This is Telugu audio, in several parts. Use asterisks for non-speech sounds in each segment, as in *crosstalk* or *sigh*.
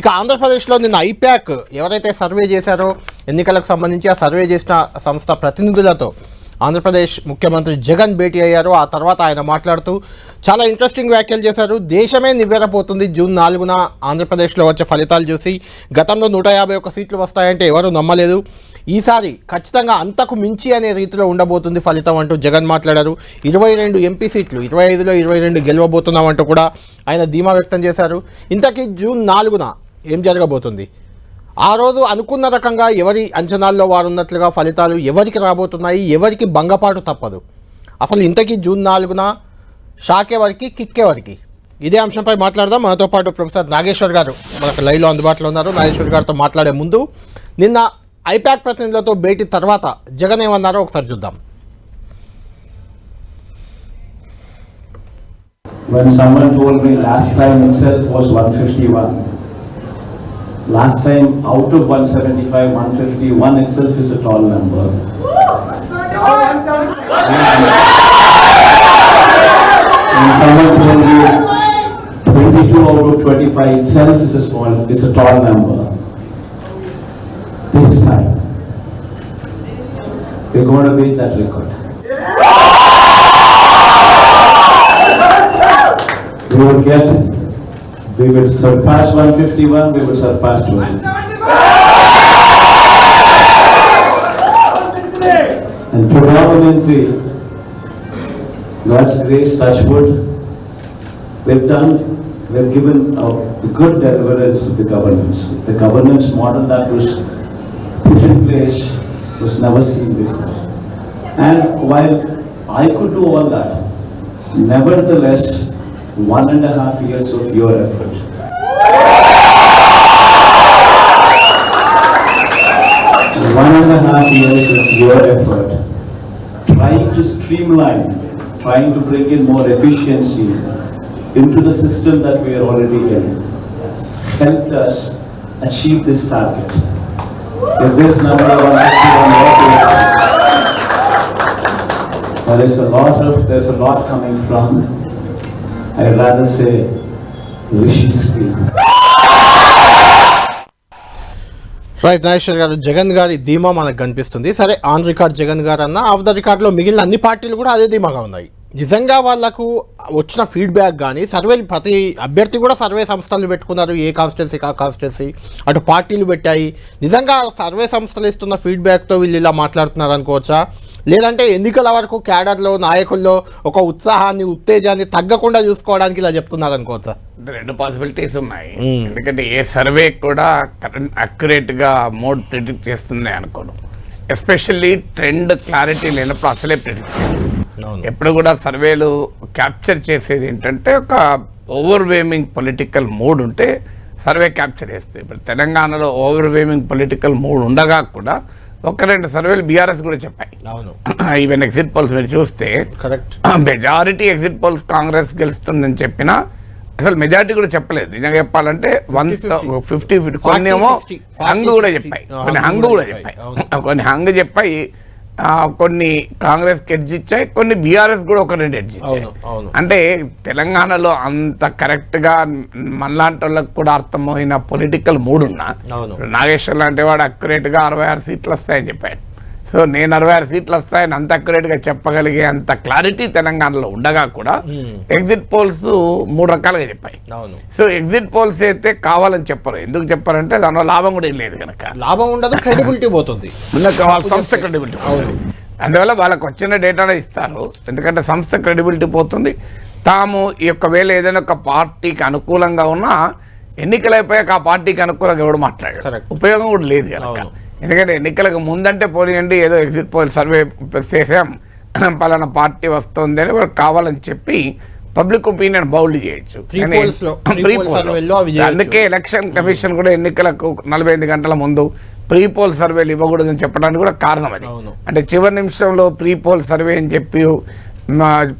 ఇక ఆంధ్రప్రదేశ్లో నిన్న ఐప్యాక్ ఎవరైతే సర్వే చేశారో ఎన్నికలకు సంబంధించి ఆ సర్వే చేసిన సంస్థ ప్రతినిధులతో ఆంధ్రప్రదేశ్ ముఖ్యమంత్రి జగన్ భేటీ అయ్యారు. ఆ తర్వాత ఆయన మాట్లాడుతూ చాలా ఇంట్రెస్టింగ్ వ్యాఖ్యలు చేశారు. దేశమే నివ్వెరపోతుంది. జూన్ నాలుగున ఆంధ్రప్రదేశ్లో వచ్చే ఫలితాలు చూసి గతంలో నూట యాభై ఒక్క సీట్లు వస్తాయంటే ఎవరూ నమ్మలేదు. ఈసారి ఖచ్చితంగా అంతకు మించి అనే రీతిలో ఉండబోతుంది ఫలితం అంటూ జగన్ మాట్లాడారు. ఇరవై రెండు ఎంపీ సీట్లు ఇరవై ఐదులో ఇరవై రెండు గెలవబోతున్నామంటూ కూడా ఆయన ధీమా వ్యక్తం చేశారు. ఇంతకీ జూన్ నాలుగున ఏం జరగబోతుంది? ఆ రోజు అనుకున్న రకంగా ఎవరి అంచనాల్లో వారు ఉన్నట్లుగా ఫలితాలు ఎవరికి రాబోతున్నాయి ఎవరికి భంగపాటు తప్పదు. అసలు ఇంతకీ జూన్ నాలుగున షాక్ ఎవరికి కిక్ ఎవరికి ఇదే అంశంపై మాట్లాడదాం. మనతో పాటు ప్రొఫెసర్ నాగేశ్వర్ గారు మనకు లైవ్లో అందుబాటులో ఉన్నారు. నాగేశ్వర్ గారితో మాట్లాడే ముందు నిన్న ఐపాక్ ప్రతినిధులతో భేటీ తర్వాత జగన్ ఏమన్నారో ఒకసారి చూద్దాం. When someone told me last time itself was 151. Last time out of 175, 151 itself is a tall number. And someone told me 22 out of 25 itself is a small, is a tall number. This time, we're going to beat that record. *laughs* We would get, we would surpass 151, we would surpass 200. And predominantly, God's grace, touch wood, we've done, we've given a good deliverance of the governance. The governance model that was put in place was never seen before. And while I could do all that, nevertheless, one and a half years of your effort. One and a half years of your effort, trying to streamline, trying to bring in more efficiency into the system that we are already in, helped us achieve this target. If this number one there is a lot of, there's a lot coming from, I'd rather say, Rishi's team. Right Nageshwar garu Jagan గారి ధీమా మనకు కనిపిస్తుంది. సరే ఆన్ రికార్డ్ జగన్ గారు అన్న ఆఫ్ ద రికార్డ్లో మిగిలిన అన్ని పార్టీలు కూడా అదే ధీమాగా ఉన్నాయి. నిజంగా వాళ్ళకు వచ్చిన ఫీడ్బ్యాక్ కానీ సర్వేలు ప్రతి అభ్యర్థి కూడా సర్వే సంస్థలు పెట్టుకున్నారు. ఏ కాన్స్టిట్యున్సీ కా కాన్స్టిట్యున్సీ అటు పార్టీలు పెట్టాయి. నిజంగా సర్వే సంస్థలు ఇస్తున్న ఫీడ్బ్యాక్తో వీళ్ళు ఇలా మాట్లాడుతున్నారు అనుకోవచ్చా? లేదంటే ఎన్నికల వరకు క్యాడర్లో నాయకుల్లో ఒక ఉత్సాహాన్ని ఉత్తేజాన్ని తగ్గకుండా చూసుకోవడానికి ఇలా చెప్తున్నారు అనుకోవచ్చా అంటే రెండు పాసిబిలిటీస్ ఉన్నాయి. ఎందుకంటే ఏ సర్వే కూడా అక్యురేట్గా మోడ్ ప్రిడిక్ట్ చేస్తుంది అనుకోను. ఎస్పెషల్లీ ట్రెండ్ క్లారిటీ లేనప్పుడు అసలే ప్రిడిక్ట్ ఎప్పుడు కూడా సర్వేలు క్యాప్చర్ చేసేది ఏంటంటే ఒక ఓవర్వేమింగ్ పొలిటికల్ మూడ్ ఉంటే సర్వే క్యాప్చర్ చేస్తుంది. ఇప్పుడు తెలంగాణలో ఓవర్వేమింగ్ పొలిటికల్ మూడ్ ఉండగా కూడా ఒక రెండు సర్వేలు బీఆర్ఎస్ కూడా చెప్పాయి. అవును. ఈవెన్ ఎగ్జిట్ పోల్స్ మీరు చూస్తే correct majority exit polls Congress గెలుస్తుందని చెప్పినా అసలు మెజారిటీ కూడా చెప్పలేదు. నిజంగా చెప్పాలంటే వన్ 50-50. ఫిఫ్టీ ఫిఫ్టీ కొన్ని ఏమో 40-60. హంగ్ కూడా 40-60. చెప్పాయి. కొన్ని హంగ్ కూడా చెప్పాయి. *clears throat* కొన్ని హంగ్ చెప్పాయి. కొన్ని కాంగ్రెస్ ఎడ్జ్ ఇచ్చాయి కొన్ని బీఆర్ఎస్ కూడా ఒక రెండు ఎడ్జ్ ఇచ్చాయి. అంటే తెలంగాణలో అంత కరెక్ట్గా మనలాంటి వాళ్ళకి కూడా అర్థమైన పొలిటికల్ మూడ్ ఉన్నా అవును. నాగేశ్వర్ లాంటి వాడు అక్యురేట్గా అరవై ఆరు సీట్లు వస్తాయని చెప్పాడు సో నేను అరవై ఆరు సీట్లు వస్తాయని అంత అక్యురేట్గా చెప్పగలిగే అంత క్లారిటీ తెలంగాణలో ఉండగా కూడా ఎగ్జిట్ పోల్స్ మూడు రకాలుగా చెప్పాయి. సో ఎగ్జిట్ పోల్స్ అయితే కావాలని చెప్పరు. ఎందుకు చెప్పారంటే దానిలో లాభం కూడా ఏం లేదు కనుక. లాభం ఉండదు క్రెడిబిలిటీ పోతుంది. వాళ్ళ సంస్థ క్రెడిబిలిటీ అందువల్ల వాళ్ళకి వచ్చిన డేటానే ఇస్తారు. ఎందుకంటే సంస్థ క్రెడిబిలిటీ పోతుంది. తాము ఈ యొక్క వేళ ఏదైనా ఒక పార్టీకి అనుకూలంగా ఉన్నా ఎన్నికలు అయిపోయాక ఆ పార్టీకి అనుకూలంగా ఎవడు Correct. ఉపయోగం కూడా లేదు కనుక. ఎందుకంటే ఎన్నికలకు ముందంటే పోనీయండి ఏదో ఎగ్జిట్ పోల్ సర్వే చేసాం పలానా పార్టీ వస్తుంది అని వాళ్ళు కావాలని చెప్పి పబ్లిక్ ఒపీనియన్ బౌల్డ్ చేయొచ్చు. అందుకే ఎలక్షన్ కమిషన్ కూడా ఎన్నికలకు నలభై ఐదు గంటల ముందు ప్రీ పోల్ సర్వేలు ఇవ్వకూడదని చెప్పడానికి కూడా కారణం అది. అంటే చివరి నిమిషంలో ప్రీ పోల్ సర్వే అని చెప్పి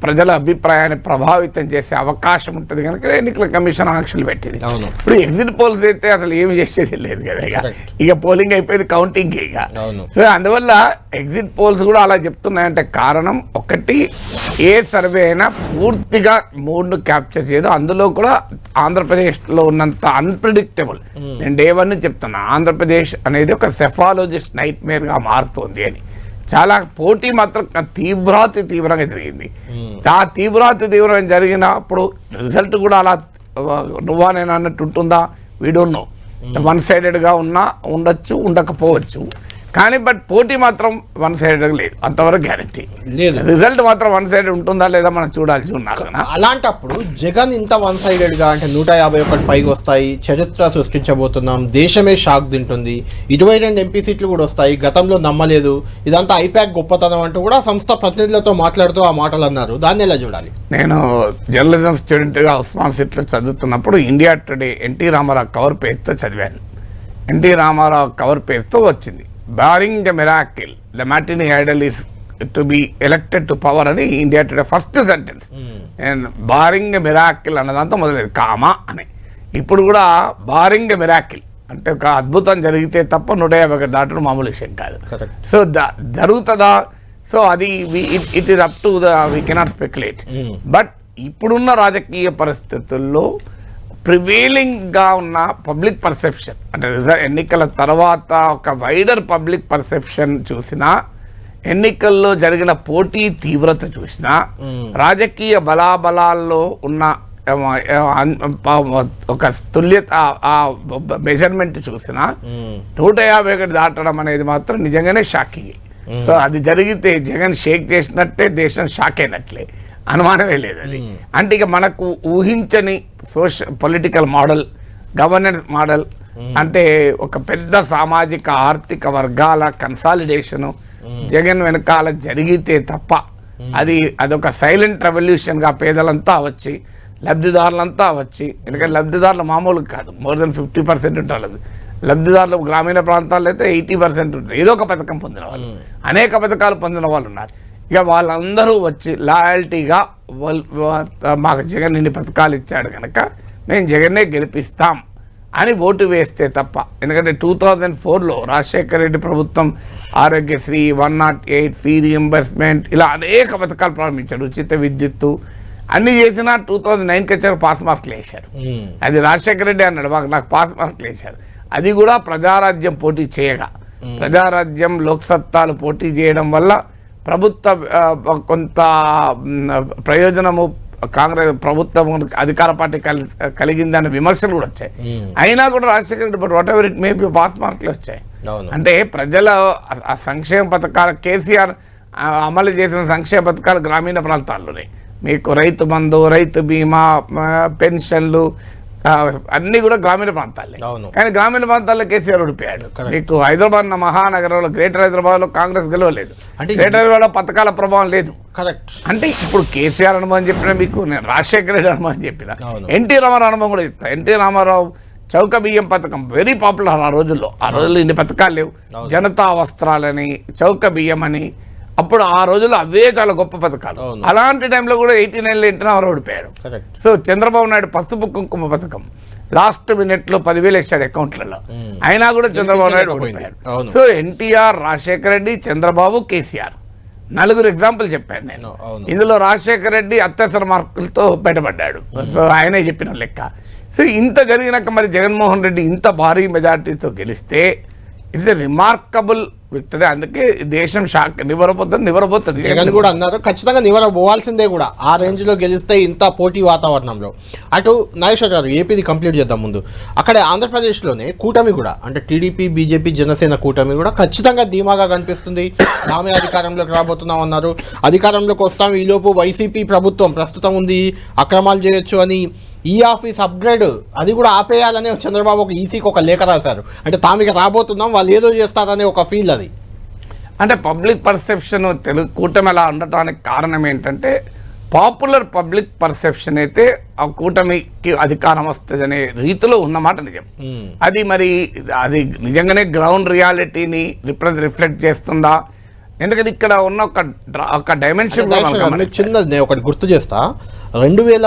ప్రజల అభిప్రాయాన్ని ప్రభావితం చేసే అవకాశం ఉంటుంది కనుక ఎన్నికల కమిషన్ ఆంక్షలు పెట్టింది. ఇప్పుడు ఎగ్జిట్ పోల్స్ అయితే అసలు ఏమి చేసేది లేదు కదా ఇక. ఇక పోలింగ్ అయిపోయింది కౌంటింగ్ ఇక. సో అందువల్ల ఎగ్జిట్ పోల్స్ కూడా అలా చెప్తున్నాయంటే కారణం ఒకటి ఏ సర్వే అయినా పూర్తిగా మూడ్ను క్యాప్చర్ చేయదు. అందులో కూడా ఆంధ్రప్రదేశ్లో ఉన్నంత అన్ప్రిడిక్టబుల్ నేను డే వన్ చెప్తున్నా ఆంధ్రప్రదేశ్ అనేది ఒక సెఫాలజిస్ట్ నైట్ మేర్గా మారుతోంది అని. చాలా పోటీ మాత్రం తీవ్రాతి తీవ్రంగా జరిగింది. ఆ తీవ్రాతి తీవ్రంగా జరిగినప్పుడు రిజల్ట్ కూడా అలా నువ్వా నేను అన్నట్టు ఉంటుందా? వీడున్నో వన్ సైడెడ్గా ఉన్నా ఉండొచ్చు ఉండకపోవచ్చు. కానీ బట్ పోటీ మాత్రం వన్ సైడెడ్ లేదు. అంతవరకు గ్యారంటీ లేదు. రిజల్ట్ మాత్రం వన్ సైడ్ ఉంటుందా లేదా మనం చూడాల్సి ఉన్నారు కదా అలాంటప్పుడు జగన్ ఇంత వన్ సైడెడ్గా అంటే నూట యాభై ఒకటి పైకి వస్తాయి చరిత్ర సృష్టించబోతున్నాం దేశమే షాక్ తింటుంది ఇరవై రెండు ఎంపీ సీట్లు కూడా వస్తాయి గతంలో నమ్మలేదు ఇదంతా ఐపాక్ గొప్పతనం అంటూ కూడా సంస్థ ప్రతినిధులతో మాట్లాడుతూ ఆ మాటలు అన్నారు. దాన్ని ఎలా చూడాలి? నేను జర్నలిజం స్టూడెంట్గా ఉస్మాన్ సిట్లో చదువుతున్నప్పుడు India Today NT Ramarao cover పేజ్తో చదివాను. ఎన్టీ రామారావు కవర్ పేజ్తో వచ్చింది. Barring the miracle the matinee idol is to be elected to power అని India Today first sentence barring miracle అన్నదంతా మొదలైంది. కామా అని. ఇప్పుడు కూడా బారింగ్ మిరాకిల్ అంటే ఒక అద్భుతం జరిగితే తప్ప నూట యాభై ఒకటి దాటడం మామూలు విషయం కాదు. సో ద- జరుగుతుందా? సో అది it is up to the we cannot speculate. But ఇప్పుడున్న రాజకీయ పరిస్థితుల్లో ప్రివేలింగ్గా ఉన్న పబ్లిక్ పర్సెప్షన్ అంటే రిజ- ఎన్నికల తర్వాత ఒక వైడర్ పబ్లిక్ పర్సెప్షన్ చూసినా ఎన్నికల్లో జరిగిన పోటీ తీవ్రత చూసినా రాజకీయ బలాబలాల్లో ఉన్న ఒక తుల్యత మెజర్మెంట్ చూసినా నూట యాభై ఒకటి దాటడం అనేది మాత్రం నిజంగానే షాకింగ్. సో అది జరిగితే జగన్ షేక్ చేసినట్టే దేశం షాక్ అయినట్లే. అనుమానమే లేదు అది. అంటే ఇక మనకు ఊహించని social political model governance model అంటే ఒక పెద్ద సామాజిక ఆర్థిక వర్గాల కన్సాలిడేషను జగన్ వెనకాల జరిగితే తప్ప అది అదొక సైలెంట్ రెవల్యూషన్గా పేదలంతా వచ్చి లబ్ధిదారులంతా వచ్చి ఎందుకంటే లబ్ధిదారులు మామూలు కాదు మోర్ దెన్ ఫిఫ్టీ పర్సెంట్ ఉంటారు లబ్ధిదారులు గ్రామీణ ప్రాంతాల్లో అయితే ఎయిటీ పర్సెంట్ ఉంటారు. ఏదో ఒక పథకం పొందిన వాళ్ళు. అనేక పథకాలు పొందిన వాళ్ళు ఉన్నారు. ఇక వాళ్ళందరూ వచ్చి లాయల్టీగా మాకు జగన్ ఇన్ని పథకాలు ఇచ్చాడు కనుక మేము జగన్నే గెలిపిస్తాం అని ఓటు వేస్తే తప్ప. ఎందుకంటే టూ థౌజండ్ ఫోర్లో రాజశేఖర రెడ్డి ప్రభుత్వం Aarogyasri one nought eight fee reimbursement ఇలా అనేక పథకాలు ప్రారంభించాడు. ఉచిత విద్యుత్తు అన్ని చేసినా టూ థౌజండ్ నైన్కి వచ్చారు పాస్ మార్కులు వేశారు. అది రాజశేఖర రెడ్డి అన్నాడు మాకు నాకు పాస్ మార్కులు వేశారు. అది కూడా ప్రజారాజ్యం పోటీ చేయగా. ప్రజారాజ్యం లోక్సత్తాలు పోటీ చేయడం వల్ల ప్రభుత్వ కొంత మ్, ప్రయోజనము కాంగ్రెస్ ప్రభుత్వం అధికార పార్టీ కలి కలిగిందన్న విమర్శలు కూడా వచ్చాయి. అయినా కూడా Rajasekhara Reddy but whatever it maybe pass మార్కులు వచ్చాయి. అంటే ప్రజల సంక్షేమ పథకాలు కేసీఆర్ అమలు చేసిన సంక్షేమ పథకాలు గ్రామీణ ప్రాంతాల్లోనే. మీకు రైతు బంధు రైతు బీమా పెన్షన్లు అన్నీ కూడా గ్రామీణ ప్రాంతాలే. కానీ గ్రామీణ ప్రాంతాల్లో కేసీఆర్ ఓడిపోయాడు. మీకు హైదరాబాద్ మహానగరంలో గ్రేటర్ హైదరాబాద్లో కాంగ్రెస్ గెలవలేదు. అంటే గ్రేటర్ హైదరాబాద్లో పథకాల ప్రభావం లేదు. కరెక్ట్ అంటే ఇప్పుడు కేసీఆర్ అనుభవం చెప్పిన మీకు నేను రాజశేఖర రెడ్డి అనుభవం చెప్పిన. ఎన్టీ రామారావు అనుభవం కూడా చెప్తా. ఎన్టీ రామారావు చౌక బియ్యం పథకం వెరీ పాపులర్ ఆ రోజుల్లో. ఆ రోజుల్లో ఇన్ని పథకాలు లేవు. జనతా వస్త్రాలని చౌక బియ్యం అని అప్పుడు ఆ రోజుల్లో అవే చాలా గొప్ప పథకాలు. అలాంటి టైంలో కూడా ఎయిటీ నైన్లో రామారావు ఓడిపోయాడు సో చంద్రబాబు నాయుడు పసుపు కుంకుమ పథకం. లాస్ట్ మినిట్లో పదివేలు వేసాడు అకౌంట్లలో. అయినా కూడా చంద్రబాబు నాయుడు. ఓడిపోయాడు. So NTR Rajasekhara Reddy Chandrababu KCR. నలుగురు ఎగ్జాంపుల్ చెప్పాను నేను. ఇందులో రాజశేఖర రెడ్డి అత్యవసర మార్కులతో బయటపడ్డాడు. సో ఆయనే చెప్పిన లెక్క. సో ఇంత జరిగినాక మరి జగన్మోహన్ రెడ్డి ఇంత భారీ మెజార్టీతో గెలిస్తే ఇట్స్ ఎ రిమార్కబుల్ విక్టరీ అందుకే దేశం షాక్ నివరపోతుంది నివరపోతుంది జగన్ కూడా అన్నారు ఖచ్చితంగా నివరపోవాల్సిందే కూడా. ఆ రేంజ్లో గెలిస్తే ఇంత పోటీ వాతావరణంలో. అటు నాగేశ్వర గారు ఏపీది కంప్లీట్ చేద్దాం ముందు. అక్కడ ఆంధ్రప్రదేశ్లోనే కూటమి కూడా అంటే టీడీపీ బీజేపీ జనసేన కూటమి కూడా ఖచ్చితంగా ధీమాగా కనిపిస్తుంది. ఆమె అధికారంలోకి రాబోతున్నాం అన్నారు. అధికారంలోకి వస్తాం. ఈలోపు వైసీపీ ప్రభుత్వం ప్రస్తుతం ఉంది. అక్రమాలు చేయొచ్చు అని ఈ ఆఫీస్ అప్గ్రేడ్ అది కూడా ఆపేయాలని చంద్రబాబు ఒక ఈసీకి ఒక లేఖ రాశారు. అంటే తామిక రాబోతున్నాం వాళ్ళు ఏదో చేస్తారనే ఒక ఫీల్ అది. అంటే పబ్లిక్ పర్సెప్షన్ తెలుగు కూటమి అలా ఉండటానికి కారణం ఏంటంటే పాపులర్ పబ్లిక్ పర్సెప్షన్ అయితే ఆ కూటమికి అధికారం వస్తుంది అనే రీతిలో ఉన్నమాట నిజం. అది మరి అది నిజంగానే గ్రౌండ్ రియాలిటీని రిప్రజెంట్ రిఫ్లెక్ట్ చేస్తుందా? ఎందుకంటే ఇక్కడ ఉన్న ఒక ఒక డైమెన్షన్ చిన్నది నేను ఒకటి గుర్తు చేస్తా. రెండు వేల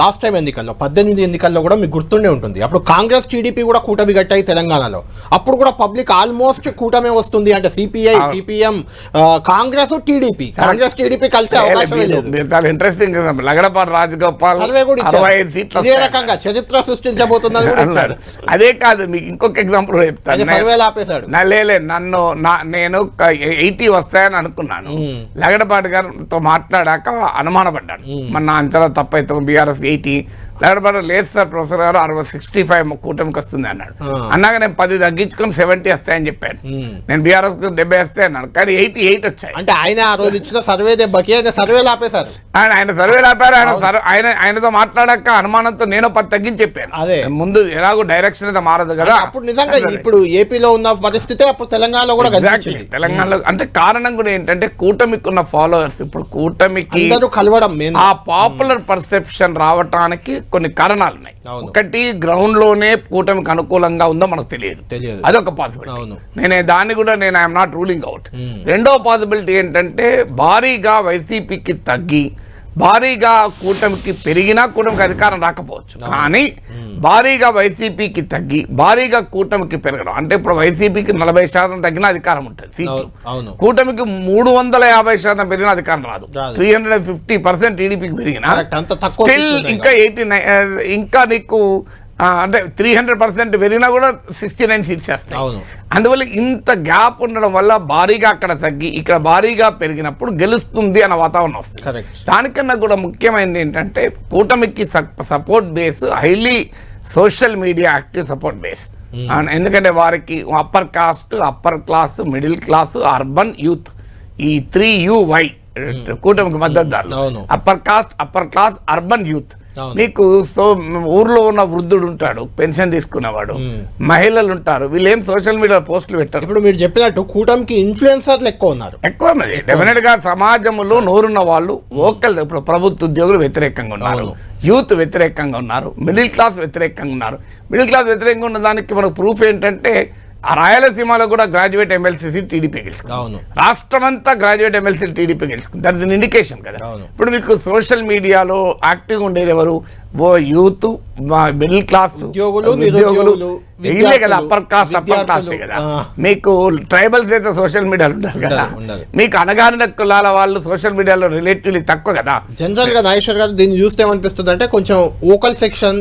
లాస్ట్ టైం ఎన్నికల్లో పద్దెనిమిది ఎన్నికల్లో కూడా మీకు గుర్తుండే ఉంటుంది. అప్పుడు కాంగ్రెస్ టీడీపీ కూడా కూటమి గట్టాయి తెలంగాణలో. అప్పుడు కూడా పబ్లిక్ ఆల్మోస్ట్ కూటమే వస్తుంది అంటే CPI CPM Congress TDP. Congress TDP కలిసే లేదు. చాలా ఇంట్రెస్టింగ్ లగడపాటి రాజగోపాల్ సర్వే కూడా ఇచ్చారు. ఇదే రకంగా చరిత్ర సృష్టించబోతుందని కూడా. ఇచ్చారు. అదే కాదు మీకు ఇంకొక ఎగ్జాంపుల్ చెప్తాను. సర్వేలు ఆపేశాడు నా లేలే నన్ను నా నేను ఎయిటీ వస్తాయని అనుకున్నాను. లగడపాటి గారితో మాట్లాడాక అనుమానపడ్డాను. మన నా అంచనా తప్పైతే బీఆర్ఎస్ of 80 లగడపాటి లేదు సార్ ప్రొఫెసర్ గారు అరవై సిక్స్టీ ఫైవ్ కూటమికి వస్తుంది అన్నాడు. అన్నాక నేను పది తగ్గించుకొని సెవెంటీ వస్తాయని చెప్పాను. నేను బీఆర్ఎస్ డెబ్బై వస్తాయి అన్నాను కానీ ఎయిటీ ఎయిట్ వచ్చాయి. అంటే ఆయన ఆ రోజు ఇచ్చిన సర్వే దెబ్బకి ఆయన సర్వేలు ఆపేశారు. ఆయన ఆయన సర్వే ఆపారు. ఆయన సర్వే- ఆయన ఆయనతో మాట్లాడాక అనుమానంతో నేను పది తగ్గించి చెప్పాను. అదే. ముందు ఎలాగో డైరెక్షన్ అయితే మారదు కదా. అప్పుడు నిజంగా ఇప్పుడు ఏపీలో ఉన్న పరిస్థితి అప్పుడు తెలంగాణలో కూడా తెలంగాణలో అంటే కారణం కూడా ఏంటంటే కూటమికి ఉన్న ఫాలోవర్స్ ఇప్పుడు కూటమికి కలవడం ఆ పాపులర్ పర్సెప్షన్ రావటానికి కొన్ని కారణాలు ఉన్నాయి. ఒకటి గ్రౌండ్లోనే కూటమికి అనుకూలంగా ఉందో మనకు తెలియదు. అదొక పాసిబిలిటీ. నేనే దాన్ని కూడా నేను ఐఎమ్ నాట్ రూలింగ్ అవుట్. రెండో పాసిబిలిటీ ఏంటంటే భారీగా వైసీపీకి తగ్గి భారీగా కూటమికి పెరిగినా కూటమికి అధికారం రాకపోవచ్చు. కానీ భారీగా వైసీపీకి తగ్గి భారీగా కూటమికి పెరగడం అంటే ఇప్పుడు వైసీపీకి నలభై శాతం తగ్గిన అధికారం ఉంటుంది సీట్లు. కూటమికి మూడు వందల యాభై శాతం పెరిగిన అధికారం రాదు. త్రీ హండ్రెడ్ ఫిఫ్టీ పర్సెంట్ టీడీపీకి పెరిగిన స్టిల్ ఇంకా ఎయిటీ ఇంకా నీకు అంటే త్రీ హండ్రెడ్ పర్సెంట్ పెరిగినా కూడా సిక్స్టీ నైన్ సీట్స్ వేస్తాయి. అందువల్ల ఇంత గ్యాప్ ఉండడం వల్ల భారీగా అక్కడ తగ్గి ఇక్కడ భారీగా పెరిగినప్పుడు గెలుస్తుంది అన్న వాతావరణం వస్తుంది. దానికన్నా కూడా ముఖ్యమైనది ఏంటంటే కూటమికి support base highly social media active support base ఎందుకంటే వారికి upper caste upper class middle class urban youth ఈ త్రీ యు వై కూటమికి మద్దతుదారులు. Upper caste upper class urban youth నీకు సో ఊర్లో ఉన్న వృద్ధుడు ఉంటాడు పెన్షన్ తీసుకునేవాడు మ్మ్. మహిళలు ఉంటారు వీళ్ళు ఏం సోషల్ మీడియా పోస్టులు పెట్టారు. ఇప్పుడు మీరు చెప్పినట్టు కూటమికి ఇన్ఫ్లుయెన్సర్లు ఎక్కువ ఉన్నారు. ఎక్కువ ఉన్నది డెఫినెట్గా సమాజంలో నోరున్న వాళ్ళు ఓకల్ ఇప్పుడు ప్రభుత్వ ఉద్యోగులు వ్యతిరేకంగా ఉన్నారు. యూత్ వ్యతిరేకంగా ఉన్నారు. మిడిల్ క్లాస్ వ్యతిరేకంగా ఉన్నారు. మిడిల్ క్లాస్ వ్యతిరేకంగా ఉన్న దానికి మనకు ప్రూఫ్ ఏంటంటే ఆ రాయలసీమలో కూడా గ్రాడ్యుయేట్ ఎమ్మెల్సీ టీడీపీ గెలుచుకుంది. రాష్ట్రం అంతా గ్రాడ్యుయేట్ ఎమ్మెల్సీ టీడీపీ గెలుచుకుంది దట్ ఇస్ ఇండికేషన్ కదా. ఇప్పుడు మీకు సోషల్ మీడియాలో యాక్టివ్గా ఉండేది ఎవరు ఓ యూత్ మిడిల్ క్లాస్ ఉద్యోగులు, వీళ్ళే కదా అప్పర్ కాస్ట్ అప్పర్ క్లాస్ కదా. మీకు ట్రైబల్స్ అయితే సోషల్ మీడియాలో ఉంటారు కదా. మీకు అనగారిన కులాల వాళ్ళు సోషల్ మీడియాలో రిలేటివ్లీ తక్కువ కదా జనరల్గా నాగేశ్వర్ గారు దీన్ని చూస్తే ఏమనిపిస్తుంది అంటే కొంచెం ఓకల్ సెక్షన్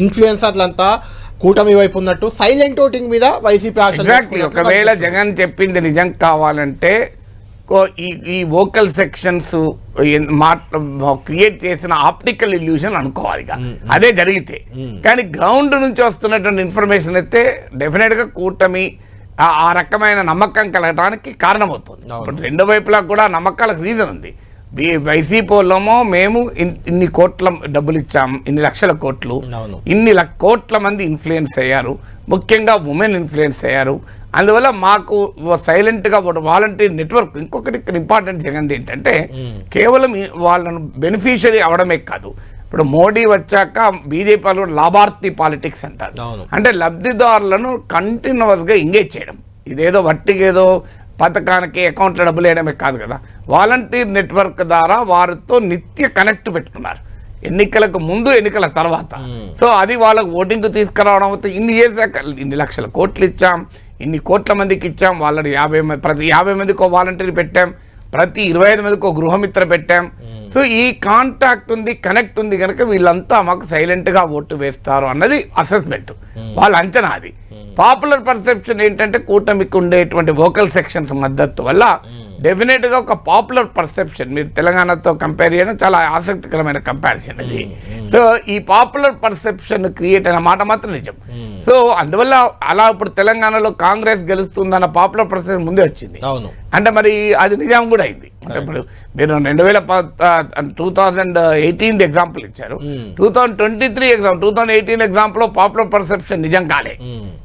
ఇన్ఫ్లుయెన్సర్లంతా కూటమి వైపు ఉన్నట్టు సైలెంట్ ఓటింగ్ మీద వైసీపీ ఎగ్జాక్ట్లీ ఒకవేళ. జగన్ చెప్పింది నిజం కావాలంటే ఈ ఈ వోకల్ సెక్షన్స్ క్రియేట్ చేసిన ఆప్టికల్ ఇల్యూషన్ అనుకోవాలి. అదే జరిగితే. కానీ గ్రౌండ్ నుంచి వస్తున్నటువంటి ఇన్ఫర్మేషన్ అయితే డెఫినెట్గా కూటమి ఆ- రకమైన నమ్మకం కలగడానికి కారణమవుతుంది. రెండు వైపులా కూడా నమ్మకాలకు రీజన్ ఉంది. బి- వైసీపీ వాళ్ళేమో మేము ఇన్- ఇన్ని కోట్ల డబ్బులు ఇచ్చాం ఇన్ని లక్షల కోట్లు. ఇన్ని కోట్ల మంది ఇన్ఫ్లుయెన్స్ అయ్యారు. ముఖ్యంగా ఉమెన్ ఇన్ఫ్లుయెన్స్ అయ్యారు. అందువల్ల మాకు సైలెంట్గా వాలంటీర్ నెట్వర్క్ ఇంకొకటి ఇక్కడ ఇంపార్టెంట్ జగన్ ఏంటంటే కేవలం ఈ- వాళ్ళను బెనిఫిషియరీ అవడమే కాదు. ఇప్పుడు మోడీ వచ్చాక బీజేపీ వాళ్ళు కూడా లాభార్థి పాలిటిక్స్ అంటారు. అంటే లబ్ధిదారులను కంటిన్యూస్గా ఎంగేజ్ చేయడం. ఇదేదో వట్టిగేదో పథకానికి అకౌంట్లో డబ్బులు వేయడమే కాదు కదా. వాలంటీర్ నెట్వర్క్ ద్వారా వారితో నిత్య కనెక్ట్ పెట్టుకున్నారు. ఎన్నికలకు ముందు ఎన్నికల తర్వాత. సో అది వాళ్ళకు ఓటింగ్ తీసుకురావడం ఇన్ని చేశాక ఇన్ని లక్షల కోట్లు ఇచ్చాం. ఇన్ని కోట్ల మందికి ఇచ్చాం. వాళ్ళని యాభై మంది ప్రతి యాభై మందికి ఒక వాలంటీర్ పెట్టాం. ప్రతి ఇరవై ఐదు మందికి ఒక గృహమిత్ర పెట్టాం. సో ఈ కాంటాక్ట్ ఉంది కనెక్ట్ ఉంది కనుక వీళ్ళంతా మాకు సైలెంట్గా ఓటు వేస్తారు అన్నది అసెస్మెంట్ వాళ్ళ అంచనా అది. పాపులర్ పర్సెప్షన్ ఏంటంటే కూటమికి ఉండేటువంటి వోకల్ సెక్షన్స్ మద్దతు వల్ల డెఫినెట్గా ఒక పాపులర్ పర్సెప్షన్ మీరు తెలంగాణతో కంపేర్ చేయడం చాలా ఆసక్తికరమైన కంపారిజన్ ఇది. సో ఈ పాపులర్ పర్సెప్షన్ క్రియేట్ అయిన మాట మాత్రం నిజం. సో అందువల్ల అలా ఇప్పుడు తెలంగాణలో కాంగ్రెస్ గెలుస్తుందన్న పాపులర్ పర్సెప్షన్ ముందే వచ్చింది. అంటే మరి అది నిజం కూడా అయింది. అంటే ఇప్పుడు మీరు రెండు వేల టూ థౌజండ్ ఎయిటీన్ ఎగ్జాంపుల్ ఇచ్చారు. Two thousand twenty three exam two thousand eighteen example popular perception నిజం కాలే.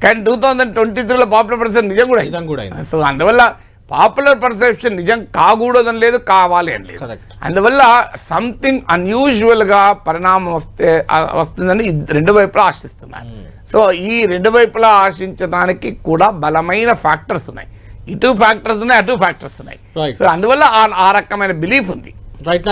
కానీ టూ థౌజండ్ ట్వంటీ త్రీలో పాపులర్ పర్సెప్షన్ నిజం కూడా నిజం కూడా అయింది. సో అందువల్ల పాపులర్ పర్సెప్షన్ నిజం కాకూడదని లేదు కావాలి అని లేదు. అందువల్ల సంథింగ్ అన్యూజువల్గా పరిణామం వస్తే వస్తుందని రెండు వైపులా ఆశిస్తున్నారు సో ఈ రెండు వైపులా ఆశించడానికి కూడా బలమైన ఫ్యాక్టర్స్ ఉన్నాయి. ఇటు ఫ్యాక్టర్స్ ఉన్నాయి అటు ఫ్యాక్టర్స్ ఉన్నాయి. సో అందువల్ల ఆ- ఆ రకమైన బిలీఫ్ ఉంది. రైట్